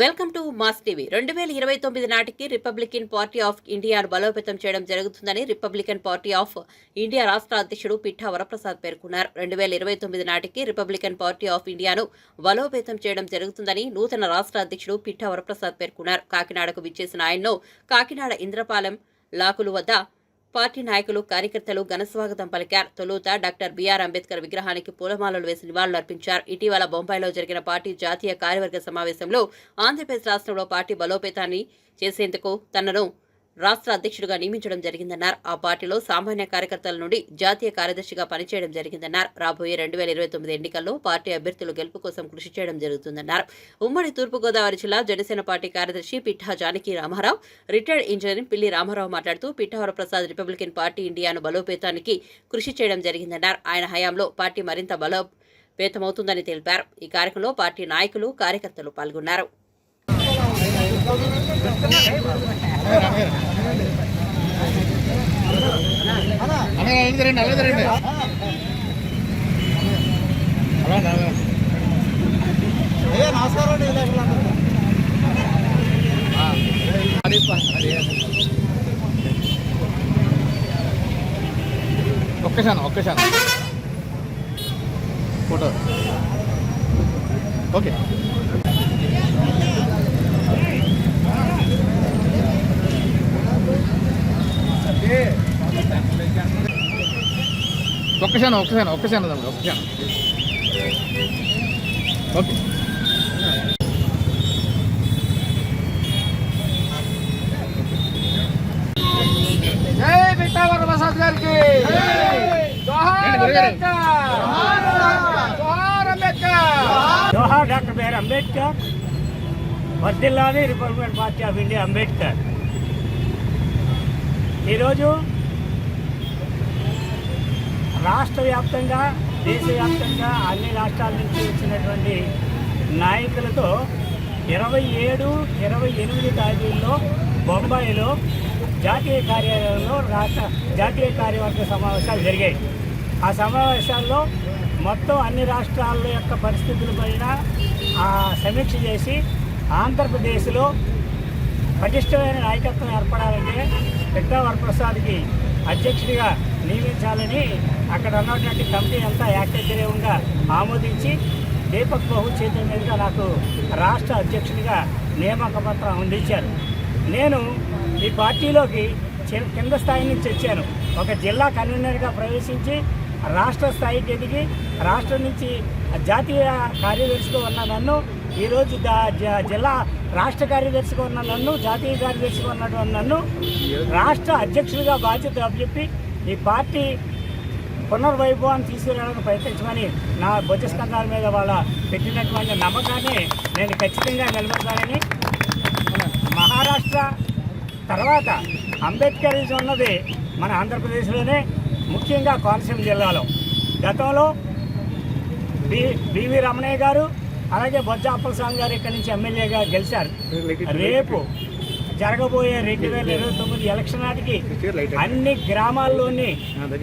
Welcome to mass TV. రెండు వేల ఇరవై తొమ్మిది నాటికి రిపబ్లికన్ పార్టీ ఆఫ్ ఇండియాను బలోపేతం చేయడం జరుగుతుందని రిపబ్లికన్ పార్టీ ఆఫ్ ఇండియా రాష్ట్ర అధ్యక్షుడు పిఠా వరప్రసాద్ పేర్కొన్నారు. రెండు వేల ఇరవై తొమ్మిది నాటికి రిపబ్లికన్ పార్టీ ఆఫ్ ఇండియాను బలోపేతం చేయడం జరుగుతుందని నూతన రాష్ట్ర అధ్యక్షుడు పిఠా వరప్రసాద్ పేర్కొన్నారు. కాకినాడకు విచ్చేసిన ఆయన్ను కాకినాడ ఇంద్రపాలెం లాకులు వద్ద పార్టీ నాయకులు కార్యకర్తలు ఘనస్వాగతం పలికారు. తొలుత డాక్టర్ బిఆర్ అంబేద్కర్ విగ్రహానికి పూలమాలలు వేసి నివాళులర్పించారు ఇటీవల బొంబాయిలో జరిగిన పార్టీ జాతీయ కార్యవర్గ సమావేశంలో ఆంధ్రప్రదేశ్ రాష్ట్రంలో పార్టీ బలోపేతాన్ని చేసేందుకు తనను రాష్ట్ర అధ్యక్షుడిగా నియమించడం జరిగిందన్నారు. ఆ పార్టీలో సామాన్య కార్యకర్తల నుండి జాతీయ కార్యదర్శిగా పనిచేయడం జరిగిందన్నారు. రాబోయే రెండు వేల ఇరవై తొమ్మిది ఎన్నికల్లో పార్టీ అభ్యర్థులు గెలుపు కోసం కృషి చేయడం జరుగుతుందన్నారు. ఉమ్మడి తూర్పుగోదావరి జిల్లా జనసేన పార్టీ కార్యదర్శి పిఠా జానకి రామారావు రిటైర్డ్ ఇంజనీర్ పిల్లి రామారావు మాట్లాడుతూ పిఠావర ప్రసాద్ రిపబ్లికన్ పార్టీ ఇండియాను బలోపేతానికి కృషి చేయడం జరిగిందన్నారు. ఆయన హయాంలో పార్టీ మరింత బలోపేతమవుతుందని తెలిపారు. ఈ కార్యక్రమంలో పార్టీ నాయకులు కార్యకర్తలు పాల్గొన్నారు. అలా రండి అలా రండి అలా నమస్కారం ఫోటో ఓకే ఒక్కసారి ఒక్కసారి ఒక్కసారి తమ్ముడు ఒక్కసారి ఓకే. జై బిట్టావర ప్రసాద్ గారికి. జోహార్ doctor BR Ambedkar. వర్దిల్లాది republican party of India Ambedkar. ఈరోజు రాష్ట్ర వ్యాప్తంగా దేశవ్యాప్తంగా అన్ని రాష్ట్రాల నుంచి వచ్చినటువంటి నాయకులతో ఇరవై ఏడు ఇరవై ఎనిమిది తారీఖుల్లో బొంబాయిలో జాతీయ కార్యాలయంలో రాష్ట్ర జాతీయ కార్యవర్గ సమావేశాలు జరిగాయి. ఆ సమావేశాల్లో మొత్తం అన్ని రాష్ట్రాల యొక్క పరిస్థితుల పైన సమీక్ష చేసి ఆంధ్రప్రదేశ్లో పటిష్టమైన నాయకత్వం ఏర్పడాలంటే పిట్టా వరప్రసాద్కి అధ్యక్షుడిగా నియమించాలని అక్కడ ఉన్నటువంటి కమిటీ అంతా ఏకగ్రీవంగా ఆమోదించి దీపక్ బహు చేతుల మీదుగా నాకు రాష్ట్ర అధ్యక్షుడిగా నియామక పత్రం అందించారు. నేను ఈ పార్టీలోకి కింద స్థాయి నుంచి వచ్చాను. ఒక జిల్లా కన్వీనర్గా ప్రవేశించి రాష్ట్ర స్థాయికి ఎదిగి రాష్ట్రం నుంచి జాతీయ కార్యదర్శిగా ఉన్న నన్ను ఈరోజు జ- జిల్లా రాష్ట్ర కార్యదర్శిగా ఉన్న నన్ను జాతీయ కార్యదర్శిగా ఉన్నటువంటి నన్ను రాష్ట్ర అధ్యక్షుడిగా బాధ్యత అప్పచెప్పి ఈ పార్టీ పునర్వైభవాన్ని తీసుకురావడానికి ప్రయత్నించమని నా భుజస్కంధాల మీద వాళ్ళ పెట్టినటువంటి నమ్మకాన్ని నేను ఖచ్చితంగా నిలబెడతానని మహారాష్ట్ర తర్వాత అంబేద్కరిజం ఉన్నది మన ఆంధ్రప్రదేశ్లోనే ముఖ్యంగా కోనసీమ జిల్లాలో. గతంలో బి బివి రమణయ్య గారు అలాగే బొజ్జ అప్పలస్వామి గారు ఇక్కడి నుంచి ఎమ్మెల్యేగా గెలిచారు. రేపు జరగబోయే రెండు వేల ఇరవై తొమ్మిది ఎలక్షన్ నాటికి అన్ని గ్రామాల్లోని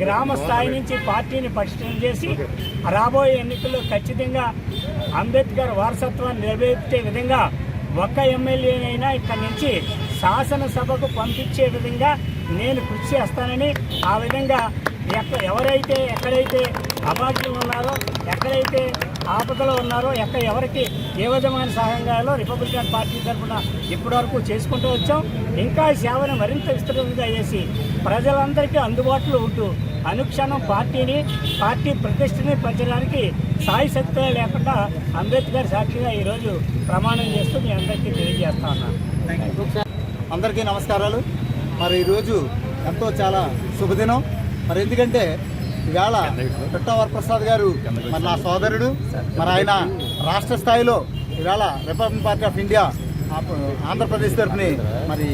గ్రామ స్థాయి నుంచి పార్టీని పటిష్టం చేసి రాబోయే ఎన్నికల్లో ఖచ్చితంగా అంబేద్కర్ వారసత్వాన్ని నిలబెట్టే విధంగా ఒక్క ఎమ్మెల్యేనైనా ఇక్కడి నుంచి శాసనసభకు పంపించే విధంగా నేను కృషి చేస్తానని ఆ విధంగా ఎక్క ఎవరైతే ఎక్కడైతే అభాగ్యం ఉన్నారో ఎక్కడైతే ఆపదలో ఉన్నారో ఎక్కడ ఎవరికి ఏ విధమైన సహాయం కావాలో రిపబ్లికన్ పార్టీ తరఫున ఇప్పటివరకు చేసుకుంటూ వచ్చాం. ఇంకా సేవను మరింత విస్తృతంగా చేసి ప్రజలందరికీ అందుబాటులో ఉంటూ అనుక్షణం పార్టీని పార్టీ ప్రతిష్టని పెంచడానికి సాయి శక్తి లేకుండా అంబేద్కర్ సాక్షిగా ఈరోజు ప్రమాణం చేస్తూ మీ అందరికీ తెలియజేస్తా ఉన్నాను అందరికీ నమస్కారాలు. మరి ఈరోజు ఎంతో చాలా శుభదినం. మరి ఎందుకంటే ఈవేళ పిట్టా వరప్రసాద్ గారు మరి నా సోదరుడు. మరి ఆయన రాష్ట్ర స్థాయిలో ఈవేళ republic party of India Andhra Pradesh తరఫుని మరి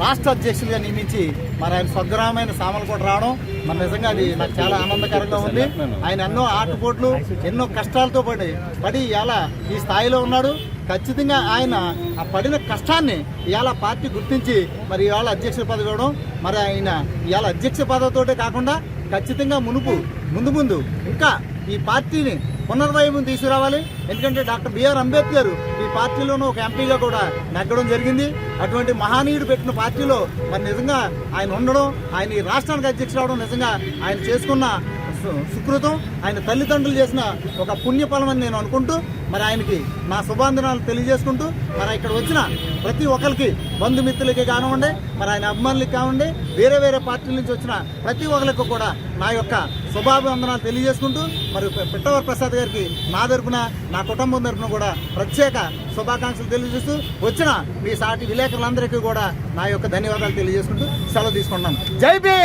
రాష్ట్ర అధ్యక్షులుగా నియమించి మరి ఆయన స్వగ్రామైన సామలకోట రావడం మరి నిజంగా అది నాకు చాలా ఆనందకరంగా ఉంది. ఆయన ఎన్నో ఆటపోట్లు ఎన్నో కష్టాలతో పడి పడి ఇలా ఈ స్థాయిలో ఉన్నాడు. ఖచ్చితంగా ఆయన ఆ పడిన కష్టాన్ని ఇవాళ పార్టీ గుర్తించి మరి ఇవాళ అధ్యక్ష పదవి ఇవ్వడం మరి ఆయన ఇవాళ అధ్యక్ష పదవితోటే కాకుండా ఖచ్చితంగా మునుపు ముందు ముందు. ఇంకా ఈ పార్టీని పునర్వైభవం తీసుకురావాలి. ఎందుకంటే డాక్టర్ బిఆర్ అంబేద్కర్ ఈ పార్టీలోనూ ఒక ఎంపీగా కూడా నెగ్గడం జరిగింది. అటువంటి మహానీయుడు పెట్టిన పార్టీలో మరి నిజంగా ఆయన ఉండడం ఆయన ఈ రాష్ట్రానికి అధ్యక్షుడు అవడం నిజంగా ఆయన చేసుకున్న సుకృతం. ఆయన తల్లిదండ్రులు చేసిన ఒక పుణ్యఫలం అని నేను అనుకుంటూ మరి ఆయనకి నా శుభాంధనాలు తెలియజేసుకుంటూ మరి ఇక్కడ వచ్చిన ప్రతి ఒక్కరికి బంధుమిత్రులకి కానివ్వండి మరి ఆయన అభిమానులకి కానివ్వండి వేరే వేరే పార్టీల నుంచి వచ్చిన ప్రతి ఒక్కరికి కూడా నా యొక్క శుభాభివందనాలు తెలియజేసుకుంటూ మరి పిట్టవర ప్రసాద్ గారికి నా తరపున నా కుటుంబం తరపున కూడా ప్రత్యేక శుభాకాంక్షలు తెలియజేస్తూ వచ్చిన మీ సాటి విలేకరులందరికీ కూడా నా యొక్క ధన్యవాదాలు తెలియజేసుకుంటూ సెలవు తీసుకుంటున్నాను. జై బీ